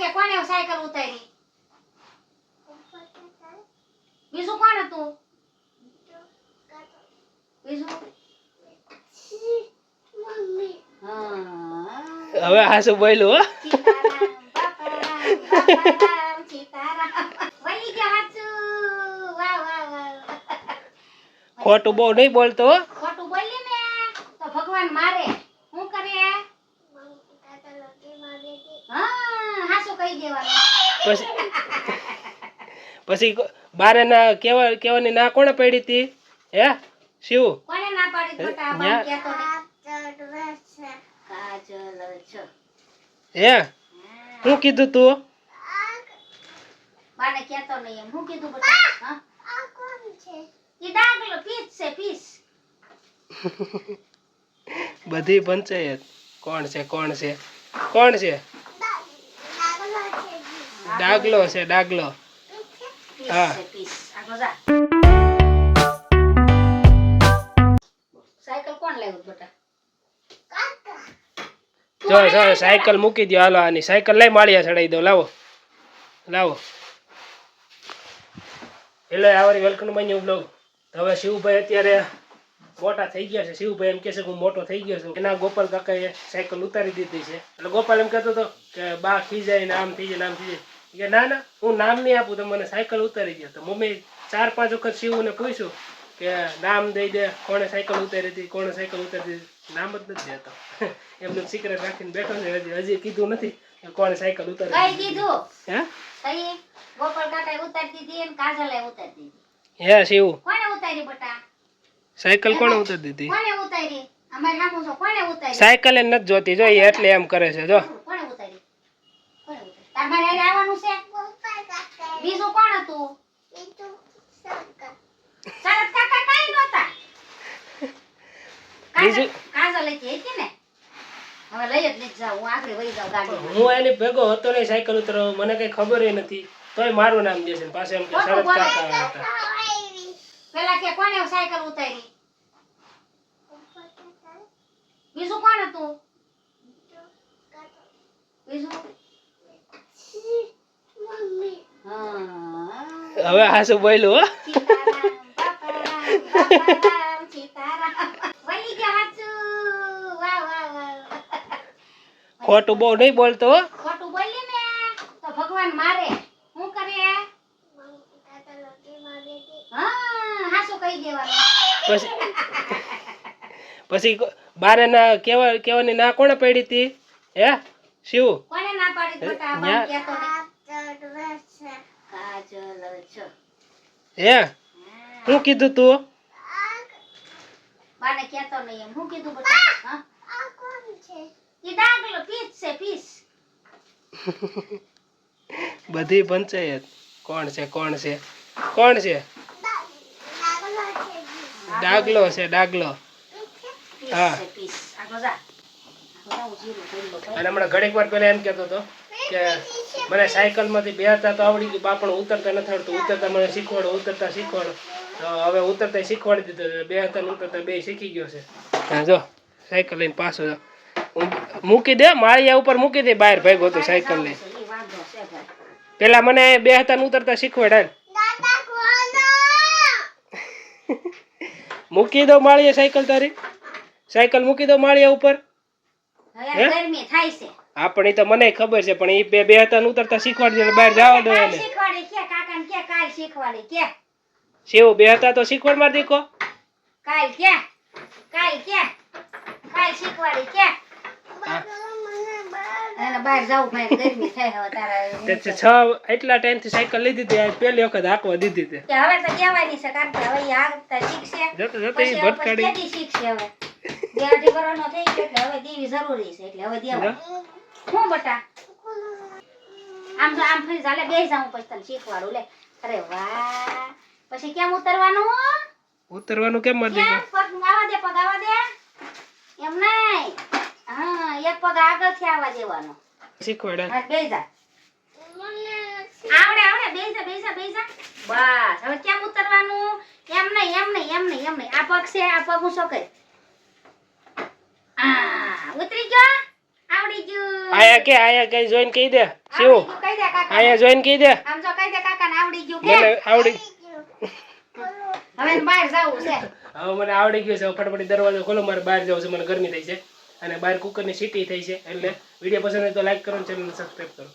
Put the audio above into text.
કે કોને સાયકલ ઉતારી? બીજું કોણ હતું? બીજું? હા. હવે હાસુ બોલ્યું હો. ખોટું બહુ નહીં બોલતો ખોટું બોલી ને તો ભગવાન મારે શું કરે હા હાસું કહી દેવાનું પછી પછી બારે ના કેવા કેવાની ના કોણે પડી હતી હે? શિવ? ના પાડી? હે? શું કીધું તું? બાને કહેતો નહીં હું કીધું બેટા હા? ઈ ડાગલો પીસ છે પીસ. બધી પંચાયત. કોણ છે? કોણ છે? કોણ છે? ડાગલો છે ડાગલો. હા. જા સાયકલ કોણ લાવ્યું બેટા? જો જો સાયકલ મૂકી દો હાલો આની સાયકલ લઈ માળિયા ચડાવી દો. લાવો. લાવો. એટલે આવરી વેલકમ બન્યું બ્લોગ હવે શિવભાઈ અત્યારે મોટા થઈ ગયા છે. શિવભાઈ એમ કહે છે કે હું મોટો થઈ ગયો છું. એના ગોપાલ કાકાએ સાયકલ ઉતારી દીધી છે. એટલે ગોપાલ એમ કહેતો હતો કે બા ખીજાય ને આમ થઈ જાય ને આમ થઈ જાય કે ના ના હું નામ નહીં આપું તો મને સાયકલ ઉતારી દે તો મમ્મી ચાર પાંચ વખત શિવને પૂછ્યું કે નામ દઈ દે કોણે સાયકલ ઉતારી હતી કોણે સાયકલ ઉતારી હતી? નામ જ નથી દેતો. એમનું સિક્રેટ રાખીને બેઠો છે હજી હજી કીધું નથી કે કોણે સાયકલ કઈ ઉતારી હે? કઈ? ગોપાલ કાકાએ ઉતારી દીધી અને કાજલે ઉતારી દીધી. હે શિવ. ઉતારી બેટા? સાયકલ કોણે ઉતારી દીધી? કોને ઉતારી? અમારે સાયકલ એ નથી જોતી જો એટલે એમ કરે છે જો કોને ઉતારી કોને ઉતારી તમારે હારે આવવાનું છે? બીજું કોણ હતું? શરદ કાકા કાઈ નહોતા. કાજલ બીજું? કાજલ હતી હતી ને? હવે લઈ જ નથી જાવ હું આગળ વહી જાઉં ગાડી હું એની ભેગો હતો નહીં સાયકલ ઉતરો મને કઈ ખબર નથી. તોય મારું નામ દેશે પાસે એમ કે શરદ કાકા હતા. પેલા કે કોને સાયકલ ઉતારી? બીજું કોણ હતું? બીજું હા હવે હાસુ બોલ્યું હો. ખોટું બહુ નહીં બોલતો ખોટું બોલી ને તો ભગવાન મારે. શું કરે? પછી પછી બારે ના કેવા કેવાની ના કોણે પડી હતી? હે શિવ? કોને ના પાડી? કાજલ છે. હે? શું કીધું તું? બાને કહેતો નહીં એમ. હું કીધું બેટા? હા? ઈ ડાગલો પીસ છે પીસ. બધી પંચાયત. કોણ છે કોણ છે? કોણ છે? ડાગલો છે ડાગલો હા. છે હું. અને હમણાં ઘડીક વાર પેલા એમ કેતો હતો કે મને સાયકલમાંથી બેહતા તો આવડી ગયું. બા ઉતરતા નથી આવડતું. ઉતરતા મને શીખવાડો, ઉતરતા શીખવાડો. તો હવે ઉતરતા શીખવાડી દીધું બે હતા ઉતરતા બે શીખી ગયો છે. હા, જો. સાયકલ લઈને પાછો જો. મૂકી દે. માળિયા ઉપર મૂકી દે. બહાર ભાઈ હતો સાયકલ લઈ. પેલા મને બે હતા ઉતરતા શીખવાડે. મૂકી દો માળીએ સાયકલ તારી. સાયકલ મૂકી દો માળિયા ઉપર. ગરમી થાય છે. આપણી તો મને ખબર છે પણ એ બે બે હતા ઉતરતા શીખવાડી દે બહાર જવા દો એને શીખવાડી કે કાકાને કે કાલ શીખવાડી કે. સેવ બે હતા તો શીખવાડ માર દીકો કાલ કે કાલ કે કાલ શીખવાડી કે. એટલા ટાઈમથી સાયકલ લીધી હતી પહેલી વખત હાંકવા દીધી હતી. હવે તો કહેવાની છે કારણ કે હવે શીખશે જતો જતો ભટકાડી. શીખશે હવે? અઢી વર્ષનો થઈ ગયો એટલે હવે દેવી જરૂરી છે. એટલે હવે દેવા. હું બટા? આમ જો આમ ફરી ચાલે બે જાઉં પછી તને શીખવાડું. લે અરે વાહ. પછી કેમ ઉતરવાનું ઉતરવાનું કેમ માર દેવા પગ આવા દે પગ આવા દે. એમ નહીં. હા એક પગ આગળથી આવા દેવાનો. શીખવાડે. હા બે જા. આવડે આવડે બે જા બે જા બે જા. બસ હવે કેમ ઉતરવાનું? એમ નહીં એમ નહીં એમ નહીં એમ નહીં. આ પગ છે આ પગ હું શું ઉતરી ગયો આવડી ગયું. આયા કે આયા કઈ જોઈન કહી દે. શિવ કહી દે કાકા આયા જોઈન કહી દે. આમ જો કહી દે કાકાને આવડી ગયું કે? મને આવડી હવે બહાર જવું છે. હવે મને આવડી ગયું છે. ફટાફટ દરવાજો ખોલો. મારે બહાર જવું છે. મને ગરમી થઈ છે. અને બહાર કુકરની સીટી થઈ છે. એટલે વીડિયો પસંદ હોય તો લાઈક કરો ચેનલ સબસ્ક્રાઈબ કરો.